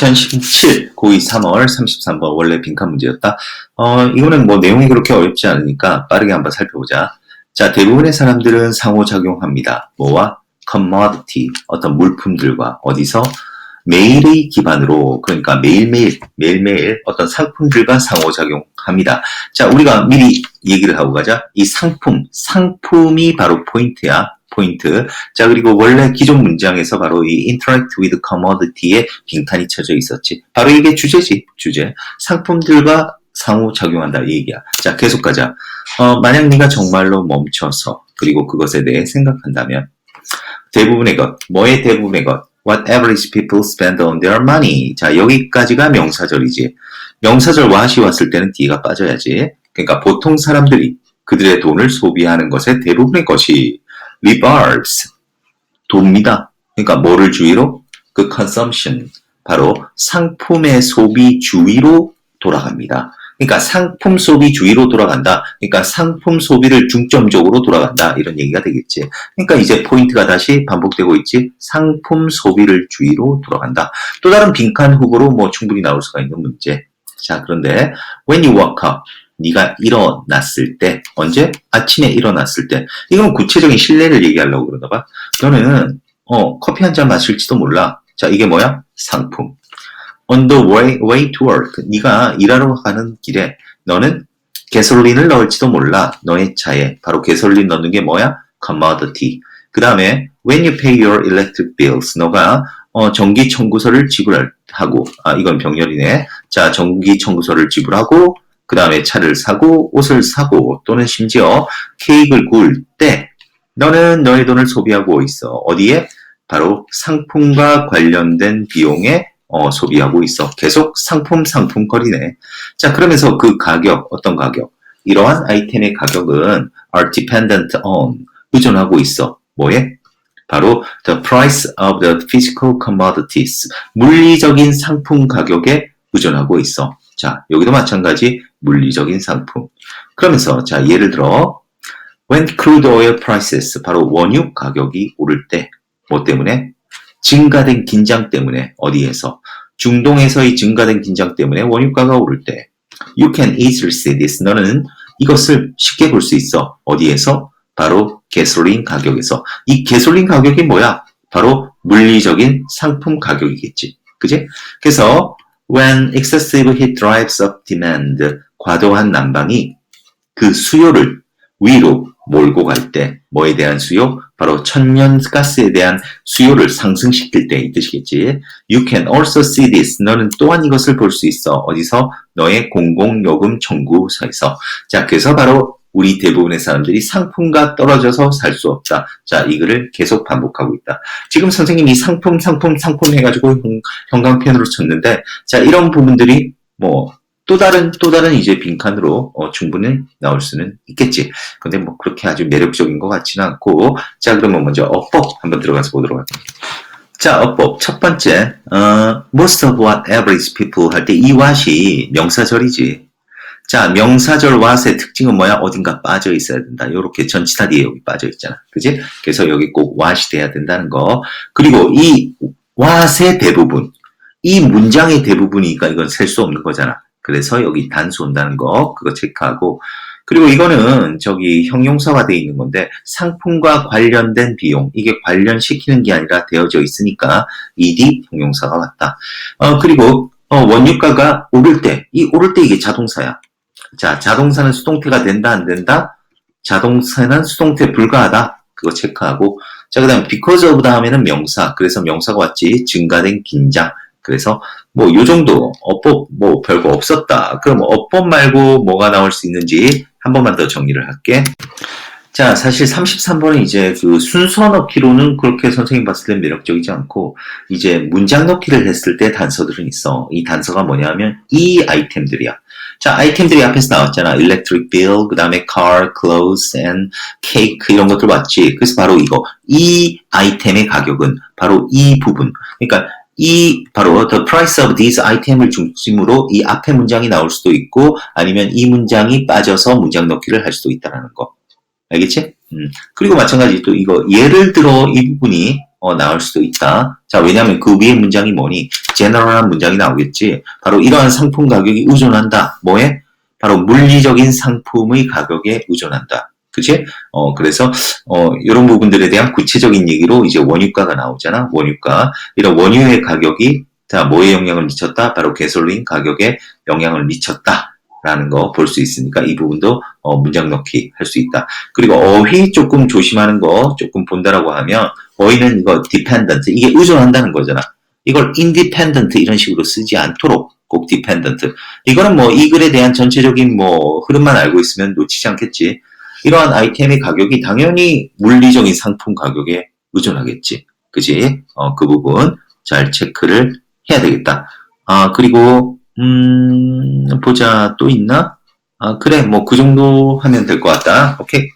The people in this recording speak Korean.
2017 고2 3월 33번 원래 빈칸 문제였다. 어, 이거는 뭐 내용이 그렇게 어렵지 않으니까 빠르게 한번 살펴보자. 자, 대부분의 사람들은 상호작용합니다. 뭐와? commodity, 어떤 물품들과 어디서? 매일의 기반으로, 그러니까 매일매일, 매일매일 어떤 상품들과 상호작용합니다. 자, 우리가 미리 얘기를 하고 가자. 이 상품, 상품이 바로 포인트야. 포인트. 자, 그리고 원래 기존 문장에서 바로 이 interact with commodity에 빈칸이 쳐져 있었지. 바로 이게 주제지, 주제. 상품들과 상호작용한다, 이 얘기야. 자, 계속 가자. 어, 만약 네가 정말로 멈춰서, 그리고 그것에 대해 생각한다면, 대부분의 것, 뭐의 대부분의 것, what average people spend on their money. 자, 여기까지가 명사절이지. 명사절 what이 왔을 때는 뒤가 빠져야지. 그러니까 보통 사람들이 그들의 돈을 소비하는 것의 대부분의 것이 revolves 돕니다. 그러니까 뭐를 주의로? 그 consumption 바로 상품의 소비 주의로 돌아갑니다. 그러니까 상품 소비 주의로 돌아간다. 그러니까 상품 소비를 중점적으로 돌아간다. 이런 얘기가 되겠지. 그러니까 이제 포인트가 다시 반복되고 있지. 상품 소비를 주의로 돌아간다. 또 다른 빈칸 후보로 뭐 충분히 나올 수가 있는 문제. 자, 그런데 when you wake up 네가 일어났을 때 언제? 아침에 일어났을 때. 이건 구체적인 신뢰를 얘기하려고 그러나 봐 너는 어 커피 한 잔 마실지도 몰라. 자 이게 뭐야? 상품. On the way, way to work. 네가 일하러 가는 길에 너는 개솔린을 넣을지도 몰라. 너의 차에. 바로 개솔린 넣는 게 뭐야? commodity. 그 다음에 when you pay your electric bills. 너가 어, 전기 청구서를 지불하고 아 이건 병렬이네 자 전기 청구서를 지불하고 그 다음에 차를 사고 옷을 사고 또는 심지어 케이크를 구울 때 너는 너의 돈을 소비하고 있어. 어디에? 바로 상품과 관련된 비용에 어, 소비하고 있어. 계속 상품 상품 거리네. 자 그러면서 그 가격 어떤 가격? 이러한 아이템의 가격은 are dependent on 의존하고 있어. 뭐에? 바로 the price of the physical commodities 물리적인 상품 가격에 의존하고 있어. 자, 여기도 마찬가지 물리적인 상품. 그러면서 자, 예를 들어 when crude oil prices 바로 원유 가격이 오를 때 뭐 때문에? 증가된 긴장 때문에 어디에서? 중동에서의 증가된 긴장 때문에 원유가가 오를 때. You can easily see this. 너는 이것을 쉽게 볼 수 있어. 어디에서? 바로 게솔린 가격에서 이 게솔린 가격이 뭐야 바로 물리적인 상품 가격이겠지 그지 그래서 when excessive heat drives up demand 과도한 난방이 그 수요를 위로 몰고 갈 때 뭐에 대한 수요? 바로 천연가스에 대한 수요를 상승시킬 때 이 뜻이겠지. You can also see this. 너는 또한 이것을 볼 수 있어. 어디서? 너의 공공요금 청구서에서. 자, 그래서 바로 우리 대부분의 사람들이 상품과 떨어져서 살 수 없다. 자, 이거를 계속 반복하고 있다. 지금 선생님이 상품, 상품, 상품 해가지고 형광펜으로 쳤는데, 자, 이런 부분들이 뭐, 또 다른 또 다른 이제 빈칸으로 어, 충분히 나올 수는 있겠지. 근데 뭐 그렇게 아주 매력적인 것 같지는 않고 자 그러면 먼저 어법 한번 들어가서 보도록 할게요. 자 어법 첫 번째 어, most of what average people 할 때 이 what이 명사절이지. 자 명사절 what의 특징은 뭐야? 어딘가 빠져 있어야 된다. 이렇게 전치사 뒤에 여기 빠져 있잖아. 그지? 그래서 여기 꼭 what이 돼야 된다는 거. 그리고 이 what의 대부분 이 문장의 대부분이니까 이건 셀 수 없는 거잖아. 그래서 여기 단수 온다는 거 그거 체크하고 그리고 이거는 저기 형용사가 돼 있는 건데 상품과 관련된 비용 이게 관련시키는 게 아니라 되어져 있으니까 ed 형용사가 맞다. 어 그리고 어, 원유가가 오를 때 이 오를 때 이게 자동사야. 자 자동사는 수동태가 된다 안 된다? 자동사는 수동태 불가하다. 그거 체크하고 자 그 다음 because of 다음에는 명사 그래서 명사가 왔지 증가된 긴장 그래서 뭐 요 정도 어법 뭐 별거 없었다. 그럼 어법 말고 뭐가 나올 수 있는지 한 번만 더 정리를 할게. 자, 사실 33번은 이제 그 순서 넣기로는 그렇게 선생님 봤을 때 매력적이지 않고, 이제 문장 넣기를 했을 때 단서들은 있어. 이 단서가 뭐냐면, 이 아이템들이야. 자, 아이템들이 앞에서 나왔잖아. electric bill, 그 다음에 car, clothes, and cake, 이런 것들 봤지. 그래서 바로 이거. 이 아이템의 가격은 바로 이 부분. 그러니까 이 바로 the price of these item을 중심으로 이 앞에 문장이 나올 수도 있고 아니면 이 문장이 빠져서 문장 넣기를 할 수도 있다는 거. 알겠지? 음. 그리고 마찬가지 또 이거 예를 들어 이 부분이 어, 나올 수도 있다. 자, 왜냐하면 그 위에 문장이 뭐니? 제너럴한 문장이 나오겠지. 바로 이러한 상품 가격이 의존한다. 뭐에? 바로 물리적인 상품의 가격에 의존한다. 그치? 어, 그래서, 어, 이런 부분들에 대한 구체적인 얘기로 이제 원유가가 나오잖아. 원유가. 이런 원유의 가격이, 자, 뭐에 영향을 미쳤다? 바로 개솔린 가격에 영향을 미쳤다. 라는 거 볼 수 있으니까 이 부분도 어, 문장 넣기 할 수 있다. 그리고 어휘 조금 조심하는 거 조금 본다라고 하면 어휘는 이거 dependent 이게 의존한다는 거잖아. 이걸 independent 이런 식으로 쓰지 않도록 꼭 dependent. 이거는 뭐 이 글에 대한 전체적인 뭐 흐름만 알고 있으면 놓치지 않겠지. 이러한 아이템의 가격이 당연히 물리적인 상품 가격에 의존하겠지. 그지? 어, 그 부분 잘 체크를 해야 되겠다. 아, 그리고 음, 보자 또 있나? 아, 그래 뭐 그 정도 하면 될 것 같다. 오케이.